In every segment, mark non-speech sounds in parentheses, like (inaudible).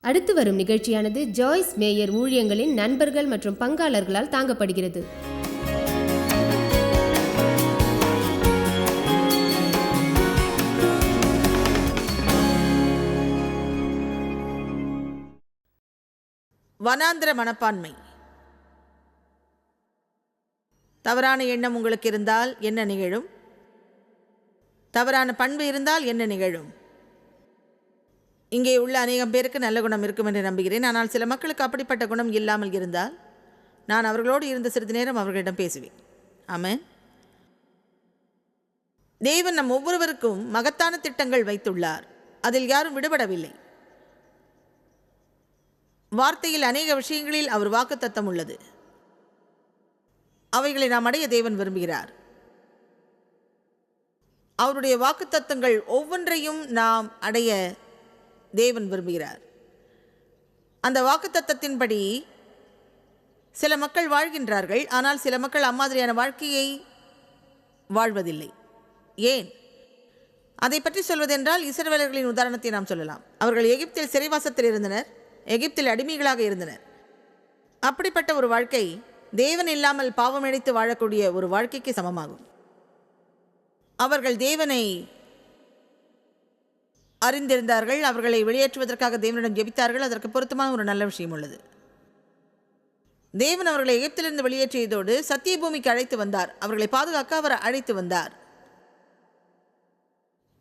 அடுத்து வரும் நிகழ்ச்சியானது ஜாய்ஸ் மேயர் ஊழியங்களின் நண்பர்கள் மற்றும் பங்காளர்களால் தாங்கப்படுகிறது. வனாந்திர மனப்பான்மை. தவறான எண்ணம் உங்களுக்கு இருந்தால் என்ன நிகழும்? தவறான பண்பு இருந்தால் என்ன நிகழும்? இங்கே உள்ள அநேகம் பேருக்கு நல்ல குணம் இருக்கும் என்று நம்புகிறேன். ஆனால் சில மக்களுக்கு அப்படிப்பட்ட குணம் இல்லாமல் இருந்தால் நான் அவர்களோடு இருந்த சிறிது நேரம் அவர்களிடம் பேசுவேன். ஆமாம் தேவன் நம் ஒவ்வொருவருக்கும் மகத்தான திட்டங்கள் வைத்துள்ளார். அதில் யாரும் விடுபடவில்லை. வார்த்தையில் அநேக விஷயங்களில் அவர் வாக்குத்தத்தம் உள்ளது. அவைகளை நாம் அடைய தேவன் விரும்புகிறார். அவருடைய வாக்குத்தத்தங்கள் ஒவ்வொன்றையும் நாம் அடைய தேவன் விரும்புகிறார். அந்த வாக்குத்தத்தத்தின்படி சில மக்கள் வாழ்கின்றார்கள் ஆனால் சில மக்கள் அம்மாதிரியான வாழ்க்கையை வாழ்வதில்லை. ஏன்? அதை பற்றி சொல்வதென்றால் இஸ்ரவேலர்களின் உதாரணத்தை நாம் சொல்லலாம். அவர்கள் எகிப்தில் சிறைவாசத்தில் இருந்தனர் எகிப்தில் அடிமைகளாக இருந்தனர். அப்படிப்பட்ட ஒரு வாழ்க்கை தேவன் இல்லாமல் பாவமடைத்து வாழக்கூடிய ஒரு வாழ்க்கைக்கு சமமாகும். அவர்கள் தேவனை அறிந்திருந்தார்கள் அவர்களை வெளியேற்றுவதற்காக தேவனிடம் ஜெபித்தார்கள் அதற்கு பொருத்தமான ஒரு நல்ல விஷயம் உள்ளது. தேவன் அவர்களை எகிப்திலிருந்து வெளியேற்றியதோடு சத்திய பூமிக்கு அழைத்து வந்தார். அவர்களை பாதுகாக்க அவர் அழைத்து வந்தார்.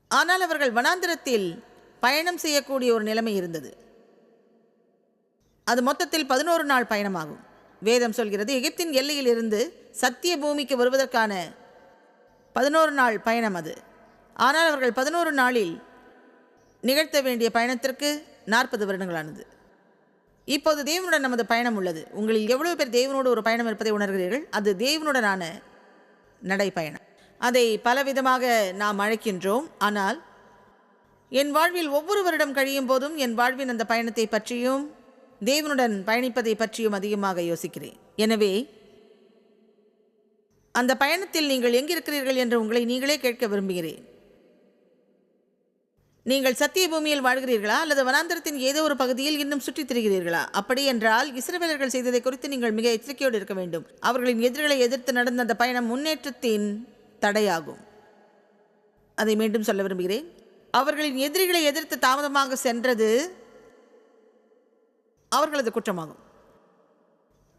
ஆனால் அவர்கள் வனாந்திரத்தில் பயணம் செய்யக்கூடிய ஒரு நிலைமை இருந்தது. அது மொத்தத்தில் பதினோரு நாள் பயணமாகும். வேதம் சொல்கிறது எகிப்தின் எல்லையில் இருந்து சத்திய பூமிக்கு வருவதற்கான பதினோரு நாள் பயணம் அது. ஆனால் அவர்கள் பதினோரு நாளில் நிகழ்த்த வேண்டிய பயணத்திற்கு நாற்பது வருடங்களானது. இப்போது தேவனுடன் நமது பயணம் உள்ளது. உங்களில் எவ்வளவு பேர் தேவனோடு ஒரு பயணம் இருப்பதை உணர்கிறீர்கள்? அது தேவனுடனான நடைப்பயணம். அதை பலவிதமாக நாம் அழைக்கின்றோம். ஆனால் என் வாழ்வில் ஒவ்வொரு வருடம் கழியும் போதும் என் வாழ்வின் அந்த பயணத்தை பற்றியும் தேவனுடன் பயணிப்பதை பற்றியும் அதிகமாக யோசிக்கிறேன். எனவே அந்த பயணத்தில் நீங்கள் எங்கிருக்கிறீர்கள் என்று உங்களை நீங்களே கேட்க விரும்புகிறேன். நீங்கள் சத்திய பூமியில் வாழ்கிறீர்களா? அல்லது வனாந்தரத்தின் ஏதோ ஒரு பகுதியில் இன்னும் சுற்றித் திரிகிறீர்களா? அப்படி என்றால் இஸ்ரவேலர்கள் செய்ததை குறித்து நீங்கள் மிக எச்சரிக்கையோடு இருக்க வேண்டும். அவர்களின் எதிரிகளை எதிர்த்து நடந்த அந்த பயணம் முன்னேற்றத்தின் தடையாகும். அதை மீண்டும் சொல்ல விரும்புகிறேன். அவர்களின் எதிரிகளை எதிர்த்து தாமதமாக சென்றது அவர்களது குற்றமாகும்.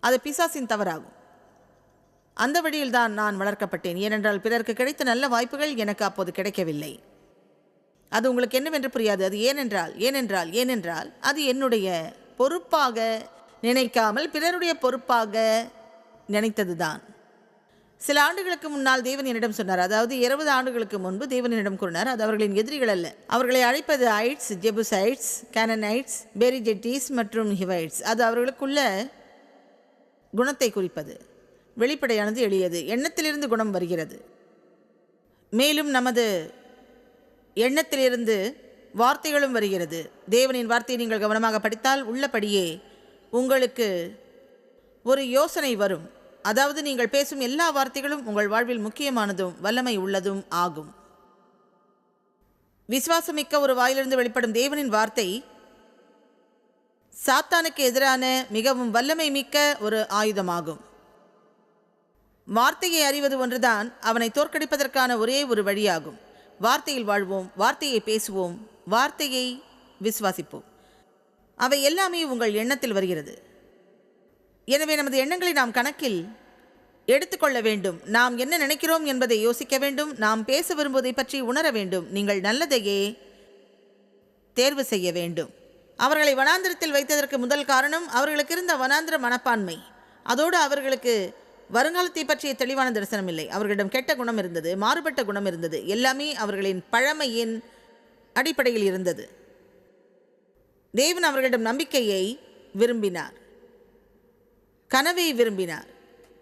அது பிசாசின் தவறாகும். அந்த வழியில்தான் நான் வளர்க்கப்பட்டேன். ஏனென்றால் பிறருக்கு கிடைத்த நல்ல வாய்ப்புகள் எனக்கு அப்போது கிடைக்கவில்லை. அது உங்களுக்கு என்னவென்று புரியாது. அது ஏனென்றால் ஏனென்றால் ஏனென்றால் அது என்னுடைய பொறுப்பாக நினைக்காமல் பிறருடைய பொறுப்பாக நினைத்ததுதான். சில ஆண்டுகளுக்கு முன்னால் தேவன் என்னிடம் சொன்னார். அதாவது இருபது ஆண்டுகளுக்கு முன்பு தேவன் என்னிடம் கூறினார். அது அவர்களின் எதிரிகள் அல்ல. அவர்களை அழைப்பது ஐட்ஸ் ஜெபுசைட்ஸ் கேனனைட்ஸ் பெரிஜெட்டிஸ் மற்றும் ஹிவைட்ஸ். அது அவர்களுக்குள்ள குணத்தை குறிப்பது. வெளிப்படையானது எளியது. எண்ணத்திலிருந்து குணம் வருகிறது. மேலும் நமது எண்ணத்திலிருந்து வார்த்தைகளும் வருகிறது. தேவனின் வார்த்தையை நீங்கள் கவனமாக படித்தால் உள்ளபடியே உங்களுக்கு ஒரு யோசனை வரும். அதாவது நீங்கள் பேசும் எல்லா வார்த்தைகளும் உங்கள் வாழ்வில் முக்கியமானதும் வல்லமை உள்ளதும் ஆகும். விசுவாசமிக்க ஒரு வாயிலிருந்து வெளிப்படும் தேவனின் வார்த்தை சாத்தானுக்கு எதிரான மிகவும் வல்லமை மிக்க ஒரு ஆயுதமாகும். வார்த்தையை அறிவது ஒன்றுதான் அவனை தோற்கடிப்பதற்கான ஒரே ஒரு வழியாகும். வார்த்தையில் வாழ்வோம் வார்த்தையை பேசுவோம் வார்த்தையை விசுவாசிப்போம். அவை எல்லாமே உங்கள் எண்ணத்தில் வருகிறது. எனவே நமது எண்ணங்களை நாம் கணக்கில் எடுத்துக்கொள்ள வேண்டும். நாம் என்ன நினைக்கிறோம் என்பதை யோசிக்க வேண்டும். நாம் பேச விரும்புவதை பற்றி உணர வேண்டும். நீங்கள் நல்லதையே தேர்வு செய்ய வேண்டும். அவர்களை வனாந்திரத்தில் வைத்ததற்கு முதல் காரணம் அவர்களுக்கு இருந்த வனாந்திர மனப்பான்மை. அதோடு அவர்களுக்கு வருங்காலத்தை பற்றிய தெளிவான தரிசனம் இல்லை. அவர்களிடம் கெட்ட குணம் இருந்தது மாறுபட்ட குணம் இருந்தது. எல்லாமே அவர்களின் பழமையின் அடிப்படையில் இருந்தது. தேவன் அவர்களிடம் நம்பிக்கையை விரும்பினார். கனவை விரும்பினார்.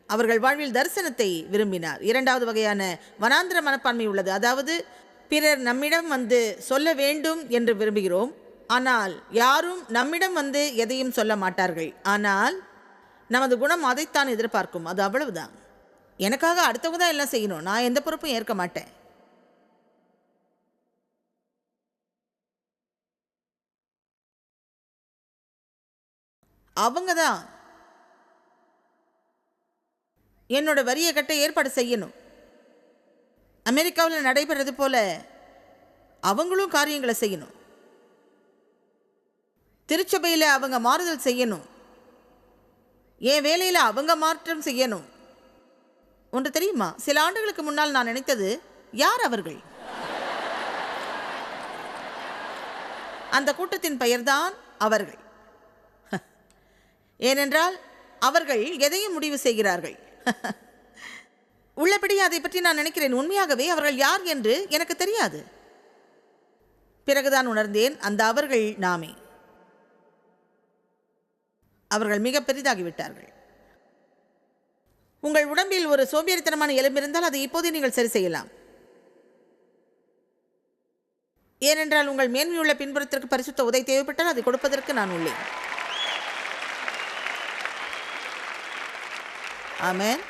அவர்கள் வாழ்வில் தரிசனத்தை விரும்பினார். இரண்டாவது வகையான வனாந்திர மனப்பான்மை உள்ளது. அதாவது பிறர் நம்மிடம் வந்து சொல்ல வேண்டும் என்று விரும்புகிறோம். ஆனால் யாரும் நம்மிடம் வந்து எதையும் சொல்ல மாட்டார்கள். ஆனால் நமது குணம் அதைத்தான் எதிர்பார்க்கும். அது அவ்வளவுதான். எனக்காக அடுத்தவங்க தான் எல்லாம் செய்யணும். நான் எந்த பொறுப்பும் ஏற்க மாட்டேன். அவங்க தான் என்னோட வரியை கட்ட ஏற்பாடு செய்யணும். அமெரிக்காவில் நடைபெறது போல அவங்களும் காரியங்களை செய்யணும். திருச்சபையில் அவங்க மாறுதல் செய்யணும். என் வேலையில் அவங்க மாற்றம் செய்யணும். ஒன்று தெரியுமா? சில ஆண்டுகளுக்கு முன்னால் நான் நினைத்தது யார் அவர்கள்? அந்த கூட்டத்தின் பெயர்தான் அவர்கள். ஏனென்றால் அவர்கள் எதையும் முடிவு செய்கிறார்கள். உள்ளபடி அதை பற்றி நான் நினைக்கிறேன். உண்மையாகவே அவர்கள் யார் என்று எனக்கு தெரியாது. பிறகுதான் உணர்ந்தேன் அந்த அவர்கள் நாமே. அவர்கள் மிக பெரிதாகிவிட்டார்கள். உங்கள் உடம்பில் ஒரு சோம்பேறித்தனமான எலும்பு இருந்தால் அதை இப்போதே நீங்கள் சரி செய்யலாம். ஏனென்றால் உங்கள் மேன்மையுள்ள பின்புறத்திற்கு பரிசுத்த உதவி தேவைப்பட்டால் அதை கொடுப்பதற்கு நான் உள்ளேன். ஆமேன்.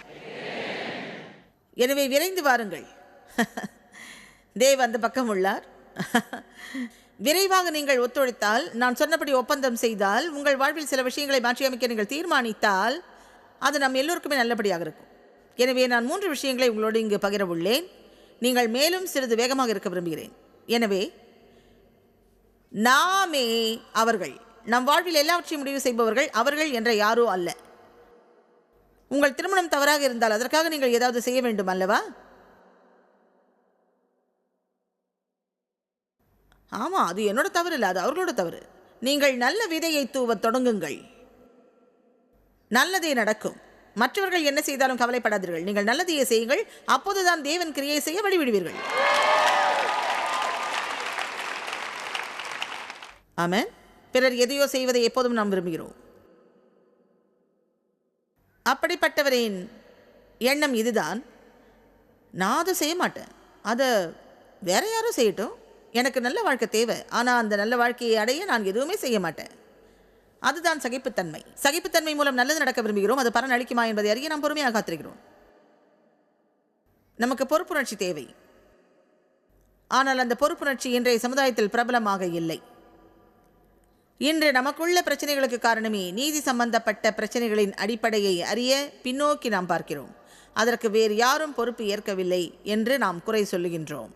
எனவே விரைந்து வாருங்கள். (laughs) தேவ் அந்த பக்கம் உள்ளார். (laughs) விரைவாக நீங்கள் ஒத்துழைத்தால் நான் சொன்னபடி ஒப்பந்தம் செய்தால் உங்கள் வாழ்வில் சில விஷயங்களை மாற்றியமைக்க நீங்கள் தீர்மானித்தால் அது நம் எல்லோருக்குமே நல்லபடியாக இருக்கும். எனவே நான் மூன்று விஷயங்களை உங்களோடு இங்கு பகிர உள்ளேன் நீங்கள் மேலும் சிறிது வேகமாக இருக்க விரும்புகிறேன். எனவே நாமே அவர்கள் நம் வாழ்வில் எல்லாவற்றையும் முடிவு செய்பவர்கள் அவர்கள் என்ற யாரோ அல்ல. உங்கள் திருமணம் தவறாக இருந்தால் அதற்காக நீங்கள் ஏதாவது செய்ய வேண்டும் அல்லவா? ஆமாம் அது என்னோட தவறு இல்லை அது அவர்களோட தவறு. நீங்கள் நல்ல விதையை தூவ தொடங்குங்கள். நல்லதே நடக்கும். மற்றவர்கள் என்ன செய்தாலும் கவலைப்படாதீர்கள். நீங்கள் நல்லதையே செய்யுங்கள். அப்போதுதான் தேவன் கிரியை செய்ய வழிவிடுவீர்கள். ஆமாம் பிறர் எதையோ செய்வதை எப்போதும் நாம் விரும்புகிறோம். அப்படிப்பட்டவரின் எண்ணம் இதுதான். நான் அதை செய்ய மாட்டேன். அதை வேற யாரும் செய்யட்டும். எனக்கு நல்ல வாழ்க்கை தேவை. ஆனால் அந்த நல்ல வாழ்க்கையை அடைய நான் எதுவுமே செய்ய மாட்டேன். அதுதான் சகிப்புத்தன்மை. சகிப்புத்தன்மை மூலம் நல்லது நடக்க விரும்புகிறோம். அது பலன் அளிக்குமா என்பதை அறிய நாம் பொறுமையாக காத்திருக்கிறோம். நமக்கு பொறுப்புணர்ச்சி தேவை. ஆனால் அந்த பொறுப்புணர்ச்சி இன்றைய சமுதாயத்தில் பிரபலமாக இல்லை. இன்று நமக்குள்ள பிரச்சனைகளுக்கு காரணமே நீதி சம்பந்தப்பட்ட பிரச்சனைகளின் அடிப்படையை அறிய பின்னோக்கி நாம் பார்க்கிறோம். அதற்கு வேறு யாரும் பொறுப்பு ஏற்கவில்லை என்று நாம் குறை சொல்லுகின்றோம்.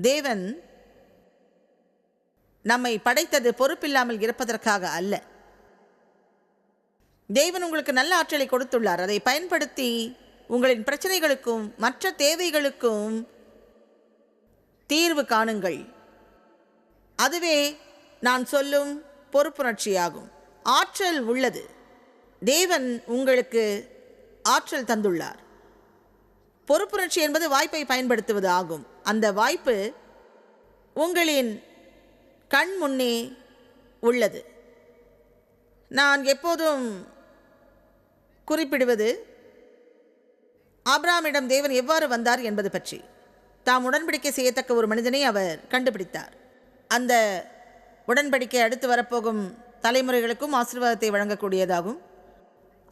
தேவன் நம்மை படைத்தது பொறுப்பில்லாமல் இருப்பதற்காக அல்ல. தேவன் உங்களுக்கு நல்ல ஆற்றலை கொடுத்துள்ளார். அதை பயன்படுத்தி உங்களின் பிரச்சனைகளுக்கும் மற்ற தேவைகளுக்கும் தீர்வு காணுங்கள். அதுவே நான் சொல்லும் பொறுப்புணர்ச்சியாகும். ஆற்றல் உள்ளது. தேவன் உங்களுக்கு ஆற்றல் தந்துள்ளார். பொறுப்புணர்ச்சி என்பது வாய்ப்பை பயன்படுத்துவது ஆகும். அந்த வாய்ப்பு உங்களின் கண் முன்னே உள்ளது. நான் எப்போதும் குறிப்பிடுவது ஆப்ராமிடம் தேவன் எவ்வாறு வந்தார் என்பது பற்றி. தாம் உடன்படிக்கை செய்யத்தக்க ஒரு மனிதனை அவர் கண்டுபிடித்தார். அந்த உடன்படிக்கை அடுத்து வரப்போகும் தலைமுறைகளுக்கும் ஆசீர்வாதத்தை வழங்கக்கூடியதாகும்.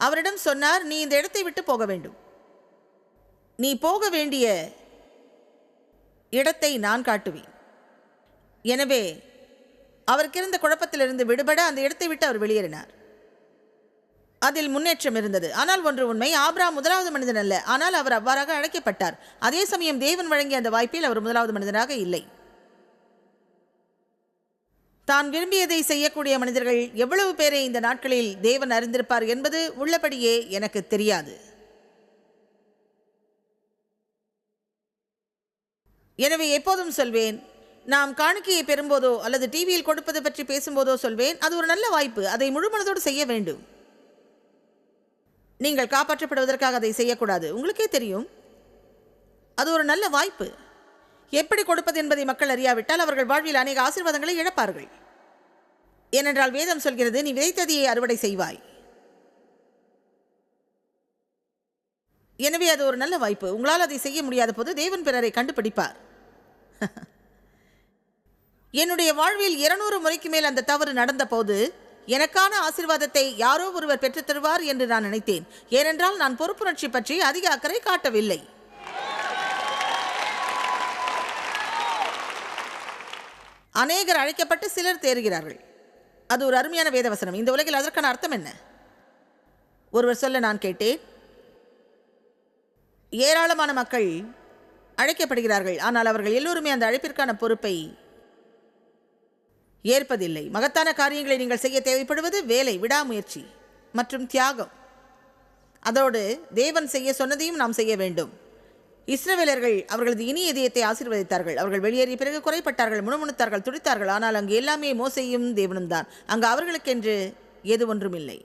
அவரிடம் சொன்னார் நீ இந்த இடத்தை விட்டு போக வேண்டும். நீ போக வேண்டிய இடத்தை நான் காட்டுவேன். எனவே அவருக்கு இருந்த குழப்பத்திலிருந்து விடுபட அந்த இடத்தை விட்டு அவர் வெளியேறினார். அதில் முன்னேற்றம் இருந்தது. ஆனால் ஒன்று உண்மை ஆப்ரா முதலாவது மனிதன் அல்ல. ஆனால் அவர் அவ்வாறாக அழைக்கப்பட்டார். அதே சமயம் தேவன் வழங்கிய அந்த வாய்ப்பில் அவர் முதலாவது மனிதனாக இல்லை. தான் விரும்பியதை செய்யக்கூடிய மனிதர்கள் எவ்வளவு பேரை இந்த நாட்களில் தேவன் அறிந்திருப்பார் என்பது உள்ளபடியே எனக்கு தெரியாது. எனவே எப்போதும் சொல்வேன் நாம் காணிக்கையை பெறும்போதோ அல்லது டிவியில் கொடுப்பது பற்றி பேசும்போதோ சொல்வேன் அது ஒரு நல்ல வாய்ப்பு அதை முழுமனதோடு செய்ய வேண்டும். நீங்கள் காப்பாற்றப்படுவதற்காக அதை செய்யக்கூடாது உங்களுக்கே தெரியும். அது ஒரு நல்ல வாய்ப்பு. எப்படி கொடுப்பது என்பதை மக்கள் அறியாவிட்டால் அவர்கள் வாழ்வில் அநேக ஆசீர்வாதங்களை இழப்பார்கள். ஏனென்றால் வேதம் சொல்கிறது நீ விதைத்ததையே அறுவடை செய்வாய். எனவே அது ஒரு நல்ல வாய்ப்பு உங்களால் அதை செய்ய முடியாத போது தேவன் பிறரை கண்டுபிடிப்பார். (laughs) என்னுடைய வாழ்வில் இருநூறு முறைக்கு மேல் அந்த தவறு நடந்த போது எனக்கான ஆசீர்வாதத்தை யாரோ ஒருவர் பெற்றுத்தருவார் என்று நான் நினைத்தேன். ஏனென்றால் நான் பொறுப்புணர்ச்சி பற்றி அதிக அக்கறை காட்டவில்லை. அநேகர் அழைக்கப்பட்டு சிலர் தேறுகிறார்கள். அது ஒரு அருமையான வேதவசனம். இந்த உலகில் அதற்கான அர்த்தம் என்ன? ஒருவர் சொல்ல நான் கேட்டேன். ஏராளமான மக்கள் அழைக்கப்படுகிறார்கள். ஆனால் அவர்கள் எல்லோருமே அந்த அழைப்பிற்கான பொறுப்பை ஏற்பதில்லை. மகத்தான காரியங்களை நீங்கள் செய்ய தேவைப்படுவது வேலை விடாமுயற்சி மற்றும் தியாகம். அதோடு தேவன் செய்ய சொன்னதையும் நாம் செய்ய வேண்டும். இஸ்ரவேலர்கள் அவர்களது இனிய இதயத்தை ஆசீர்வதித்தார்கள். அவர்கள் வெளியேறிய பிறகு குறைப்பட்டார்கள் முணுமுணுத்தார்கள் துடித்தார்கள். ஆனால் அங்கு எல்லாமே மோசையும் தேவனும் தான் அங்கு அவர்களுக்கென்று எது ஒன்றும் இல்லை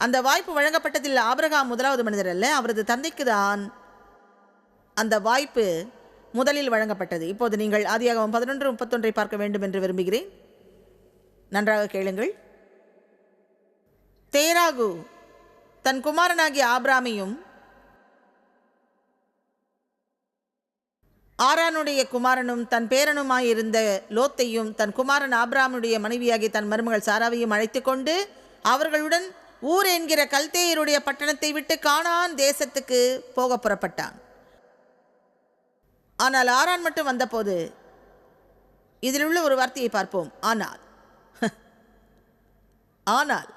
அந்த வாய்ப்பு வழங்கப்பட்டதில் ஆபிரகாம் முதலாவது மனிதர் அல்ல அவரது தந்தைக்கு தான் அந்த வாய்ப்பு முதலில் வழங்கப்பட்டது. இப்போது நீங்கள் ஆதியாகவும் பதினொன்று முப்பத்தொன்றை பார்க்க வேண்டும் என்று விரும்புகிறேன். நன்றாக கேளுங்கள். தேராகு தன் குமாரனாகிய ஆபிராமையும் ஆரானுடைய குமாரனும் தன் பேரனுமாயிருந்த லோத்தையும் தன் குமாரன் ஆபிராமுடைய மனைவியாகிய தன் மருமகள் சாராவையும் அழைத்து கொண்டு அவர்களுடன் ஊர் என்கிற கல்தேயருடைய பட்டணத்தை விட்டு காணான் தேசத்துக்கு போக புறப்பட்டான். ஆனால் ஆரான் மட்டும் வந்தபோது இதில் உள்ள ஒரு வார்த்தையை பார்ப்போம். ஆனால் ஆனால்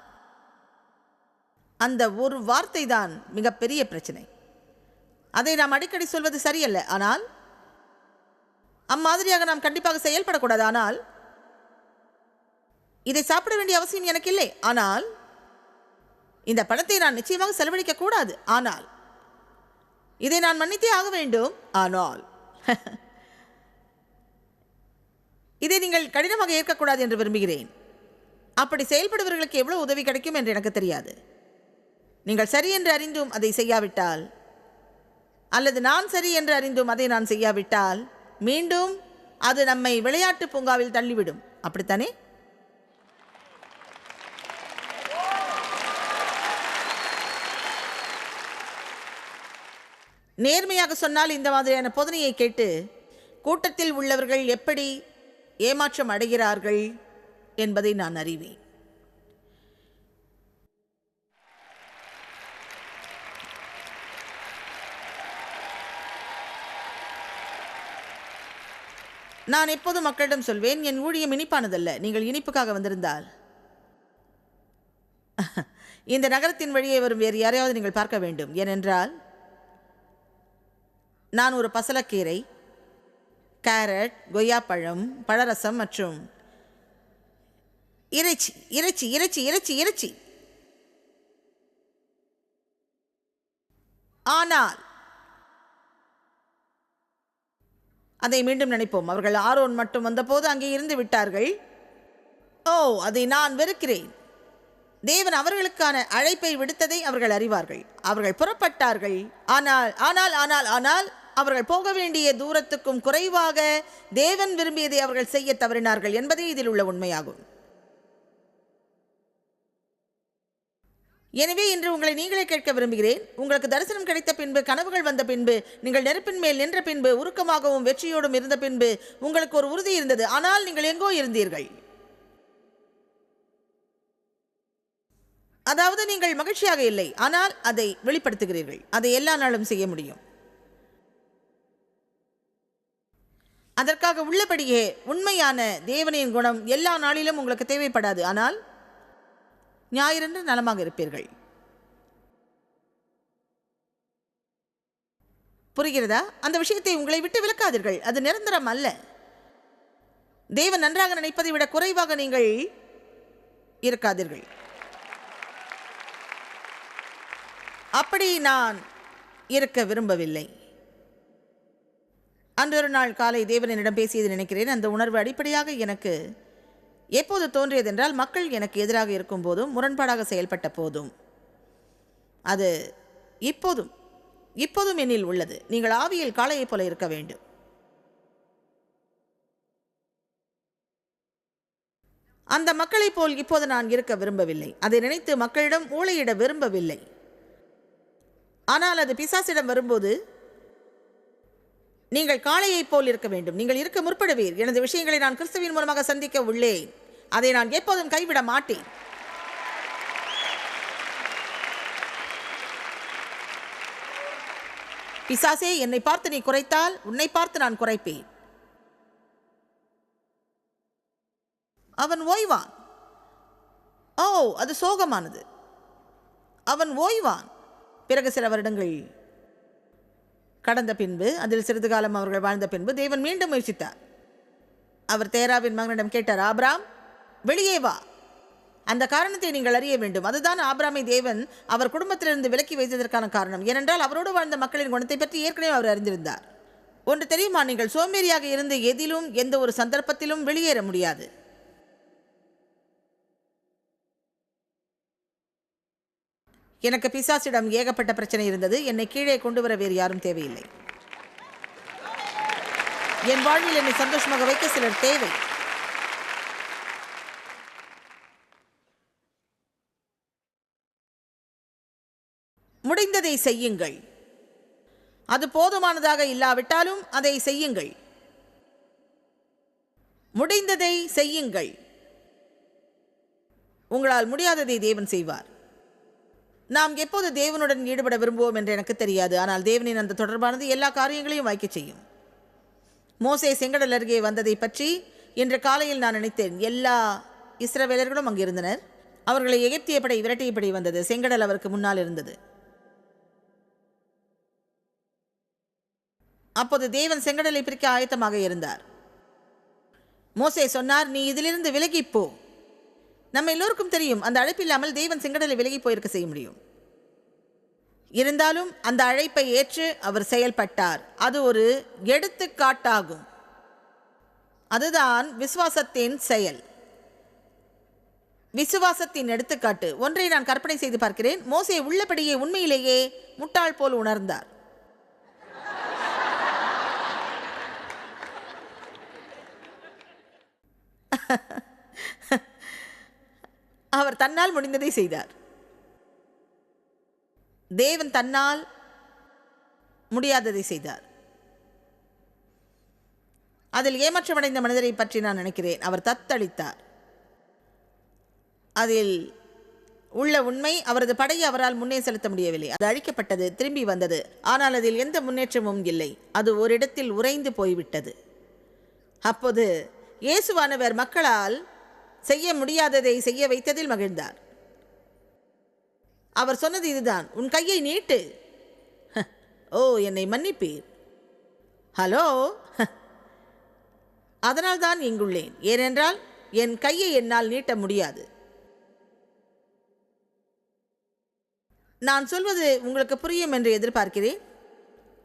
அந்த ஒரு வார்த்தை தான் மிகப்பெரிய பிரச்சனை. அதை நாம் அடிக்கடி சொல்வது சரியல்ல. ஆனால் அம்மாதிரியாக நாம் கண்டிப்பாக செயல்படக்கூடாது. ஆனால் இதை சாப்பிட வேண்டிய அவசியம் எனக்கு இல்லை. ஆனால் இந்த பணத்தை நான் நிச்சயமாக செலவழிக்க கூடாது. ஆனால் இதை நான் மன்னித்தே ஆக வேண்டும். ஆனால் (laughs) இதை நீங்கள் கடினமாக ஏற்கக்கூடாது என்று விரும்புகிறேன். அப்படி செயல்படுபவர்களுக்கு எவ்வளவு உதவி கிடைக்கும் என்று எனக்கு தெரியாது. நீங்கள் சரி என்று அறிந்தும் அதை செய்யாவிட்டால் அல்லது நான் சரி என்று அறிந்தும் அதை நான் செய்யாவிட்டால் மீண்டும் அது நம்மை விளையாட்டு பூங்காவில் தள்ளிவிடும். அப்படித்தானே? நேர்மையாக சொன்னால் இந்த மாதிரியான போதனையை கேட்டு கூட்டத்தில் உள்ளவர்கள் எப்படி ஏமாற்றம் அடைகிறார்கள் என்பதை நான் அறிவேன். நான் எப்போதும் மக்களிடம் சொல்வேன் என் ஊழியம் இனிப்பானதல்ல நீங்கள் இனிப்புக்காக வந்திருந்தால்? (laughs) இந்த நகரத்தின் வழியே வரும் வேறு யாரையாவது நீங்கள் பார்க்க வேண்டும். ஏனென்றால் நான் ஒரு பசலக்கீரை கேரட் கொய்யாப்பழம் பழரசம் மற்றும் இறைச்சி இறைச்சி இறைச்சி இறைச்சி இறைச்சி. ஆனால் அதை மீண்டும் நினைப்போம். அவர்கள் ஆரோன் மட்டும் வந்தபோது அங்கே இருந்து விட்டார்கள். ஓ அதை நான் வெறுக்கிறேன். தேவன் அவர்களுக்கான அழைப்பை விடுத்ததை அவர்கள் அறிவார்கள். அவர்கள் புறப்பட்டார்கள். ஆனால் ஆனால் ஆனால் ஆனால் அவர்கள் போக வேண்டிய தூரத்துக்கும் குறைவாக தேவன் விரும்பியதை அவர்கள் செய்ய தவறினார்கள் என்பதே இதில் உள்ள உண்மையாகும். எனவே இன்று உங்களை நீங்களே கேட்க விரும்புகிறேன். உங்களுக்கு தரிசனம் கிடைத்த பின்பு கனவுகள் வந்த பின்பு நீங்கள் நெருப்பின் மேல் நின்ற பின்பு உருக்கமாகவும் வெற்றியோடும் இருந்த பின்பு உங்களுக்கு ஒரு உறுதி இருந்தது. ஆனால் நீங்கள் எங்கோ இருந்தீர்கள். அதாவது நீங்கள் மகிழ்ச்சியாக இல்லை. ஆனால் அதை வெளிப்படுத்துகிறீர்கள். அதை எல்லா நாளும் செய்ய முடியும். அதற்காக உள்ளபடியே உண்மையான தேவனின் குணம் எல்லா நாளிலும் உங்களுக்கு தேவைப்படாது. ஆனால் ஞாயிறன்று நலமாக இருப்பீர்கள். புரிகிறதா? அந்த விஷயத்தை உங்களை விட்டு விலக்காதீர்கள். அது நிரந்தரம் அல்ல. தேவன் நன்றாக நினைப்பதை விட குறைவாக நீங்கள் இருக்காதீர்கள். அப்படி நான் இருக்க விரும்பவில்லை. அன்றொரு நாள் காலை தேவனிடம் பேசியது நினைக்கிறேன். அந்த உணர்வு அடிப்படையாக எனக்கு எப்போது தோன்றியதென்றால் மக்கள் எனக்கு எதிராக இருக்கும் போதும் முரண்பாடாக செயல்பட்ட போதும். அது இப்போதும் இப்போதும் என்னில் உள்ளது. நீங்கள் ஆவியில் காளையைப் போல இருக்க வேண்டும். அந்த மக்களைப் போல் இப்போது நான் இருக்க விரும்பவில்லை. அதை நினைத்து மக்களிடம் ஊழையிட விரும்பவில்லை. ஆனால் அது பிசாசிடம் வரும்போது நீங்கள் காளையைப் போல் இருக்க வேண்டும். நீங்கள் இருக்க முற்படுவீர். எனது விஷயங்களை நான் கிறிஸ்துவின் மூலமாக சந்திக்க உள்ளேன். அதை நான் எப்போதும் கைவிட மாட்டேன். பிசாசே என்னை பார்த்து நீ குறைத்தால் உன்னை பார்த்து நான் குறைப்பேன். அவன் ஓய்வான். ஓ அது சோகமானது. அவன் ஓய்வான். பிறகு சில வருடங்கள் கடந்த பின்பு அதில் சிறிது காலம் அவர்கள் வாழ்ந்த பின்பு தேவன் மீண்டும் முயற்சித்தார். அவர் தேராவின் மகனிடம் கேட்டார் ஆபிராம் வெளியே வா. அந்த காரணத்தை நீங்கள் அறிய வேண்டும். அதுதான் ஆப்ராமை தேவன் அவர் குடும்பத்திலிருந்து விலக்கி வைத்ததற்கான காரணம். ஏனென்றால் அவரோடு வாழ்ந்த மக்களின் குணத்தை பற்றி ஏற்கனவே அவர் அறிந்திருந்தார். ஒன்று தெரியுமா? நீங்கள் சோம்பேறியாக இருந்து எதிலும் எந்த ஒரு சந்தர்ப்பத்திலும் வெளியேற முடியாது. எனக்கு பிசாசிடம் ஏகப்பட்ட பிரச்சனை இருந்தது. என்னை கீழே கொண்டு வர வேறு யாரும் தேவையில்லை. என் வாழ்வில் என்னை சந்தோஷமாக வைக்க சிலர் தேவை. முடிந்ததை செய்யுங்கள். அது போதுமானதாக இல்லாவிட்டாலும் அதை செய்யுங்கள். முடிந்ததை செய்யுங்கள். உங்களால் முடியாததை தேவன் செய்வார். நாம் எப்போது தேவனுடன் ஈடுபட விரும்புவோம் என்று எனக்கு தெரியாது. ஆனால் தேவனின் அந்த தொடர்பானது எல்லா காரியங்களையும் வாய்க்க செய்யும். மோசே செங்கடல் அருகே வந்ததை பற்றி இன்று காலையில் நான் நினைத்தேன். எல்லா இஸ்ரவேலர்களும் அங்கு இருந்தனர். அவர்களை எகிப்திய படை விரட்டியபடி வந்தது. செங்கடல் அவருக்கு முன்னால் இருந்தது. அப்போது தேவன் செங்கடலை பிரிக்க ஆயத்தமாக இருந்தார். மோசே சொன்னார் நீ இதிலிருந்து விலகிப் போ. நம்ம எல்லோருக்கும் தெரியும் அந்த அழைப்பில்லாமல் தெய்வன் செங்கடலை விலகி போயிருக்க செய்ய முடியும். இருந்தாலும் அந்த அழைப்பை ஏற்று அவர் செயல்பட்டார். அது ஒரு எடுத்துக்காட்டாகும். அதுதான் விசுவாசத்தின் செயல். விசுவாசத்தின் எடுத்துக்காட்டு. ஒன்றை நான் கற்பனை செய்து பார்க்கிறேன். மோசே உள்ளபடியே உண்மையிலேயே முட்டாள் போல் உணர்ந்தார். (laughs) அவர் தன்னால் முடிந்ததை செய்தார். தேவன் தன்னால் முடியாததை செய்தார். அதில் ஏமாற்றமடைந்த மனிதரை பற்றி நான் நினைக்கிறேன். அவர் தத்தளித்தார். அதில் உள்ள உண்மை அவரது படையை அவரால் முன்னே செலுத்த முடியவில்லை. அது அழிக்கப்பட்டது திரும்பி வந்தது. ஆனால் அதில் எந்த முன்னேற்றமும் இல்லை. அது ஒரு இடத்தில் உறைந்து போய்விட்டது. அப்போது இயேசுவானவர் மக்களால் செய்ய முடியாததை செய்ய வைத்ததில் மகிழ்ந்தார். அவர் சொன்னது இதுதான் உன் கையை நீட்டு. ஓ என்னை மன்னிப்பீர். ஹலோ. "ஹ, அதனால்தான் இங்குள்ளேன். ஏனென்றால் என் கையை என்னால் நீட்ட முடியாது. நான் சொல்வது உங்களுக்கு புரியும் என்று எதிர்பார்க்கிறேன்.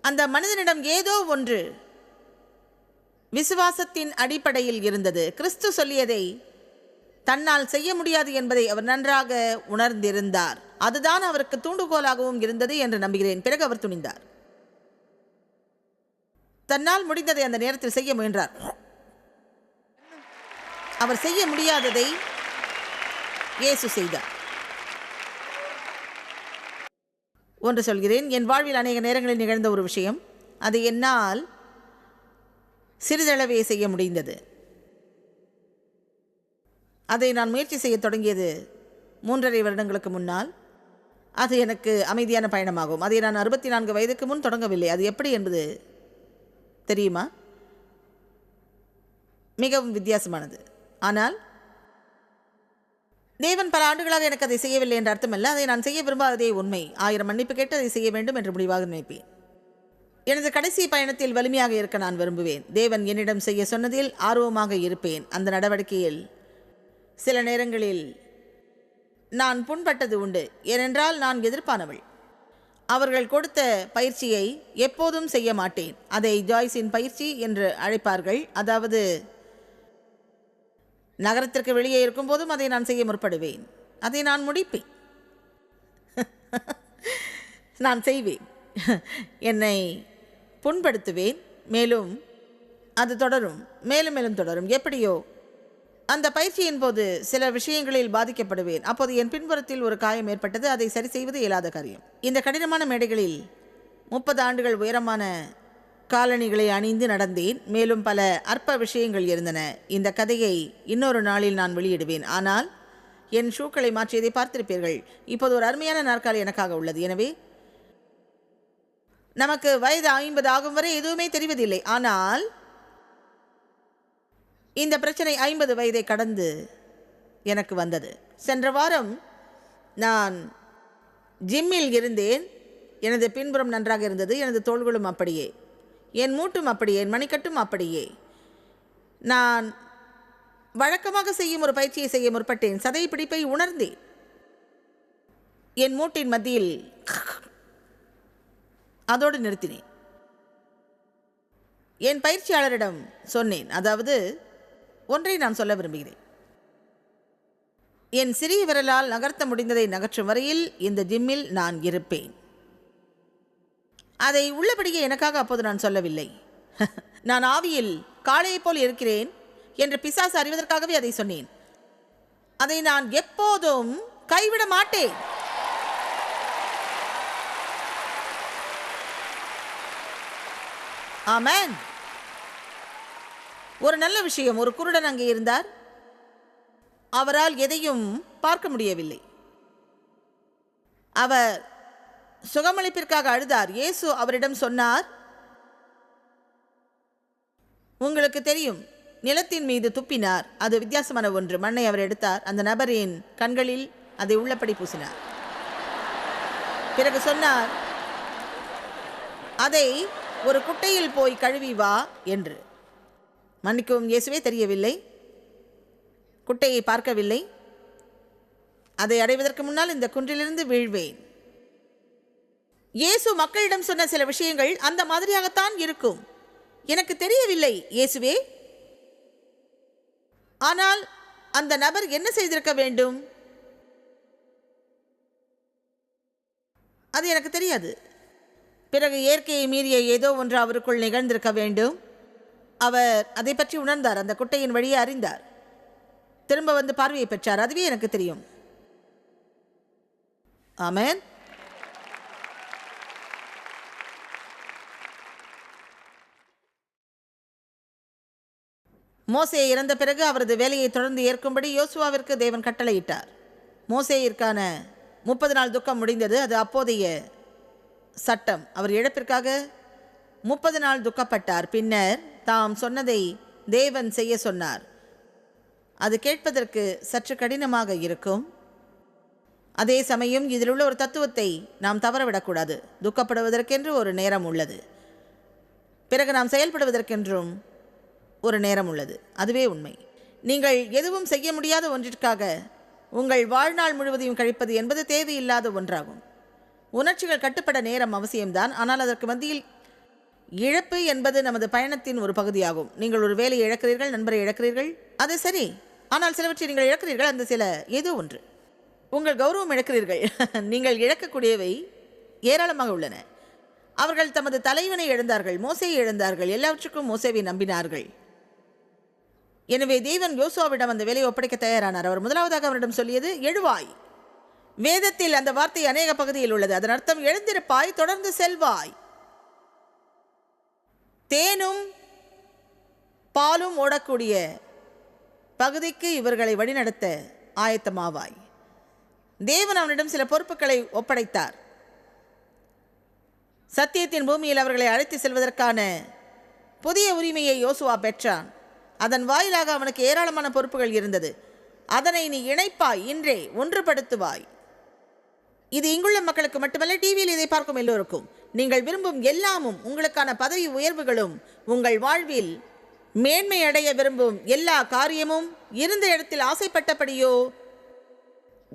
அந்த மனிதனிடம் ஏதோ ஒன்று விசுவாசத்தின் அடிப்படையில் இருந்தது. கிறிஸ்து சொல்லியதை தன்னால் செய்ய முடியாது என்பதை அவர் நன்றாக உணர்ந்திருந்தார். அதுதான் அவருக்கு தூண்டுகோலாகவும் இருந்தது என்று நம்புகிறேன். பிறகு அவர் துணிந்தார். தன்னால் முடிந்ததை அந்த நேரத்தில் செய்ய முயன்றார். அவர் செய்ய முடியாததை இயேசு செய்தார். ஒன்று சொல்கிறேன் என் வாழ்வில் அநேக நேரங்களில் நிகழ்ந்த ஒரு விஷயம். அது என்னால் சிறிதளவே செய்ய முடிந்தது. அதை நான் முயற்சி செய்ய தொடங்கியது மூன்றரை வருடங்களுக்கு முன்னால். அது எனக்கு அமைதியான பயணமாகும். அதை நான் அறுபத்தி நான்கு வயதுக்கு முன் தொடங்கவில்லை. அது எப்படி என்பது தெரியுமா? மிகவும் வித்தியாசமானது. ஆனால் தேவன் பல ஆண்டுகளாக எனக்கு அதை செய்யவில்லை என்ற அர்த்தமல்ல. அதை நான் செய்ய விரும்பாததே உண்மை. ஆயிரம் மன்னிப்பு கேட்டு அதை செய்ய வேண்டும் என்று முடிவாக நினைப்பேன். எனது கடைசி பயணத்தில் வலிமையாக இருக்க நான் விரும்புவேன். தேவன் என்னிடம் செய்ய சொன்னதில் ஆர்வமாக இருப்பேன். அந்த நடவடிக்கையில் சில நேரங்களில் நான் புண்பட்டது உண்டு. ஏனென்றால் நான் எதிர்ப்பானவள். அவர்கள் கொடுத்த பயிற்சியை எப்போதும் செய்ய மாட்டேன். அதை ஜாய்ஸின் பயிற்சி என்று அழைப்பார்கள். அதாவது நகரத்திற்கு வெளியே இருக்கும்போதும் அதை நான் செய்ய முற்படுவேன். அதை நான் முடிப்பேன். (laughs) நான் செய்வேன். (laughs) என்னை புண்படுத்துவேன். மேலும் அது தொடரும். மேலும் மேலும் தொடரும். எப்படியோ அந்த பயிற்சியின் போது சில விஷயங்களில் பாதிக்கப்படுவேன். அப்போது என் பின்புறத்தில் ஒரு காயம் ஏற்பட்டது. அதை சரி செய்வது இயலாத காரியம். இந்த கடினமான மேடைகளில் முப்பது ஆண்டுகள் உயரமான காலணிகளை அணிந்து நடந்தேன். மேலும் பல அற்ப விஷயங்கள் இருந்தன. இந்த கதையை இன்னொரு நாளில் நான் வெளியிடுவேன். ஆனால் என் ஷூக்களை மாற்றியதை பார்த்திருப்பீர்கள். இப்போது ஒரு அருமையான நாற்காலி எனக்காக உள்ளது. எனவே நமக்கு வயது ஐம்பது ஆகும் வரை எதுவுமே தெரிவதில்லை. ஆனால் இந்த பிரச்சனை ஐம்பது வயதை கடந்து எனக்கு வந்தது. சென்ற வாரம் நான் ஜிம்மில் இருந்தேன். எனது பின்புறம் நன்றாக இருந்தது. எனது தோள்களும் அப்படியே. என் மூட்டும் அப்படியே. என் மணிக்கட்டும் அப்படியே. நான் வழக்கமாக செய்யும் ஒரு பயிற்சியை செய்ய முற்பட்டேன். சதை பிடிப்பை உணர்ந்தேன். என் மூட்டின் மத்தியில் அதோடு நிறுத்தினேன். என் பயிற்சியாளரிடம் சொன்னேன். அதாவது ஒன்றை நான் சொல்ல விரும்புகிறேன். என் சிறிய விரலால் நகர்த்த முடிந்ததை நகற்றும் வரையில் இந்த ஜிம்மில் நான் இருப்பேன். அதை உள்ளபடியே எனக்காக அப்போது நான் சொல்லவில்லை. (laughs) நான் ஆவியில் காளையைப் போல் இருக்கிறேன் என்று பிசாசு அறிவதற்காகவே அதை சொன்னேன். அதை நான் எப்போதும் கைவிட மாட்டேன். ஆமேன். ஒரு நல்ல விஷயம் ஒரு குருடன் அங்கே இருந்தார். அவரால் எதையும் பார்க்க முடியவில்லை. அவர் சுகமளிப்பிற்காக அழுதார். இயேசு அவரிடம் சொன்னார் உங்களுக்கு தெரியும் நிலத்தின் மீது துப்பினார். அது வித்தியாசமான ஒன்று. மண்ணை அவர் எடுத்தார். அந்த நபரின் கண்களில் அதை உள்ளபடி பூசினார். பிறகு சொன்னார் அதை ஒரு குட்டையில் போய் கழுவி வா என்று. மன்னிக்கவும் இயேசுவே தெரியவில்லை. குட்டையை பார்க்கவில்லை. அதை அடைவதற்கு முன்னால் இந்த குன்றிலிருந்து வீழ்வேன். இயேசு மக்களிடம் சொன்ன சில விஷயங்கள் அந்த மாதிரியாகத்தான் இருக்கும். எனக்கு தெரியவில்லை இயேசுவே. ஆனால் அந்த நபர் என்ன செய்திருக்க வேண்டும்? அது எனக்கு தெரியாது. பிறகு இயற்கையை மீறிய ஏதோ ஒன்று அவருக்குள் நிகழ்ந்திருக்க வேண்டும். அவர் அதை பற்றி உணர்ந்தார். அந்த குட்டையின் வழியே அறிந்தார். திரும்ப வந்து பார்வையை பெற்றார். அதுவே எனக்கு தெரியும். ஆமேன். மோசே இறந்த பிறகு அவரது வேலையை தொடர்ந்து ஏற்கும்படி யோசுவாவிற்கு தேவன் கட்டளையிட்டார். மோசேயிற்கான முப்பது நாள் துக்கம் முடிந்தது. அது அப்போதைய சட்டம். அவர் இழப்பிற்காக முப்பது நாள் துக்கப்பட்டார். பின்னர் தாம் சொன்னதை தேவன் செய்ய சொன்னார். அது கேட்பதற்கு சற்று கடினமாக இருக்கும். அதே சமயம் இதில் உள்ள ஒரு தத்துவத்தை நாம் தவறவிடக்கூடாது. துக்கப்படுவதற்கென்று ஒரு நேரம் உள்ளது. பிறகு நாம் செயல்படுவதற்கென்றும் ஒரு நேரம் உள்ளது. அதுவே உண்மை. நீங்கள் எதுவும் செய்ய முடியாத ஒன்றிற்காக உங்கள் வாழ்நாள் முழுவதையும் கழிப்பது என்பது தேவையில்லாத ஒன்றாகும். உணர்ச்சிகள் கட்டுப்பட நேரம் அவசியம்தான். ஆனால் அதற்கு மத்தியில் இழப்பு என்பது நமது பயணத்தின் ஒரு பகுதியாகும். நீங்கள் ஒரு வேலையை இழக்கிறீர்கள் நண்பரை இழக்கிறீர்கள் அது சரி. ஆனால் சிலவற்றை நீங்கள் இழக்கிறீர்கள் அந்த சில ஏதோ ஒன்று. உங்கள் கௌரவம் இழக்கிறீர்கள். (laughs) நீங்கள் இழக்கக்கூடியவை ஏராளமாக உள்ளன. அவர்கள் தமது தலைவனை இழந்தார்கள் மோசையை இழந்தார்கள் எல்லாவற்றுக்கும் மோசேவை நம்பினார்கள். எனவே தேவன் யோசுவாவிடம் அந்த வேலையை ஒப்படைக்க தயாரானார். அவர் முதலாவதாக அவரிடம் சொல்லியது எழுவாய். வேதத்தில் அந்த வார்த்தை அநேக பகுதியில் உள்ளது. அதன் அர்த்தம் எழுந்திருப்பாய் தொடர்ந்து செல்வாய். தேனும் பாலும் ஓடக்கூடிய பகுதிக்கு இவர்களை வழிநடத்த ஆயத்தமாவாய். தேவன் அவனிடம் சில பொறுப்புகளை ஒப்படைத்தார். சத்தியத்தின் பூமியில் அவர்களை அழைத்து செல்வதற்கான புதிய உரிமையை யோசுவா பெற்றான். அதன் வாயிலாக அவனுக்கு ஏராளமான பொறுப்புகள் இருந்தது. அதனை நீ இணைப்பாய் இன்றே ஒன்றுபடுத்துவாய். இது இங்குள்ள மக்களுக்கு மட்டுமல்ல டிவியில் இதை பார்க்கும் எல்லோருக்கும். நீங்கள் விரும்பும் எல்லாமும் உங்களுக்கான பதவி உயர்வுகளும் உங்கள் வாழ்வில் மேன்மை அடைய விரும்பும் எல்லா காரியமும் இருந்த இடத்தில் ஆசைப்பட்டபடியோ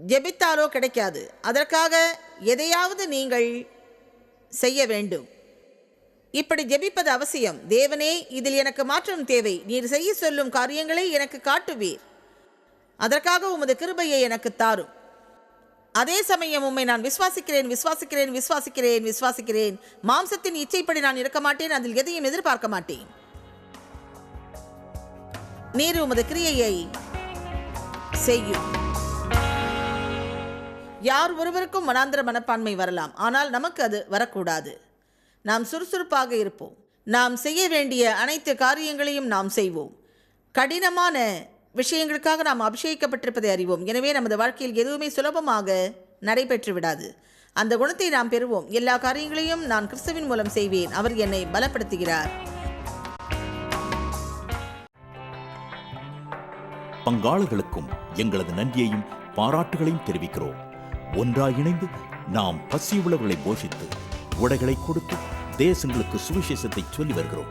ஜெபித்தாலோ கிடைக்காது. அதற்காக எதையாவது நீங்கள் செய்ய வேண்டும். இப்படி ஜெபிப்பது அவசியம். தேவனே இதில் எனக்கு மாற்றம் தேவை. நீர் செய்ய சொல்லும் காரியங்களை எனக்கு காட்டுவீர். அதற்காக உமது கிருபையை எனக்கு தாரும். அதே சமயம் உம்மை நான் விசுவாசிக்கிறேன் விசுவாசிக்கிறேன் விசுவாசிக்கிறேன் விசுவாசிக்கிறேன். மாம்சத்தின் இச்சைப்படி நான் இருக்க மாட்டேன் அதில் எதையும் எதிர்பார்க்க மாட்டேன். நீர் உமது கிரியையை செய்யும். யார் ஒருவருக்கும் மனாந்திர மனப்பான்மை வரலாம் ஆனால் நமக்கு அது வரக்கூடாது. நாம் சுறுசுறுப்பாக இருப்போம். நாம் செய்ய வேண்டிய அனைத்து காரியங்களையும் நாம் செய்வோம். கடினமான விஷயங்களுக்காக நாம் அபிஷேகிக்கப்பட்டிருப்பதை அறிவோம். எனவே நமது வாழ்க்கையில் எதுவுமே சுலபமாக நடைபெற்று விடாது அந்த குணத்தை நாம் பெறுவோம். எல்லா காரியங்களையும் நான் கிறிஸ்துவின் மூலம் செய்வேன். அவர் என்னை பலப்படுத்துகிறார். பங்காளர்களுக்கும் எங்களது நன்றியையும் பாராட்டுகளையும் தெரிவிக்கிறோம். ஒன்றாக இணைந்து நாம் பசி உலகளை போஷித்து உடைகளை கொடுத்து தேசங்களுக்கு சுவிசேஷத்தை சொல்லி வருகிறோம்.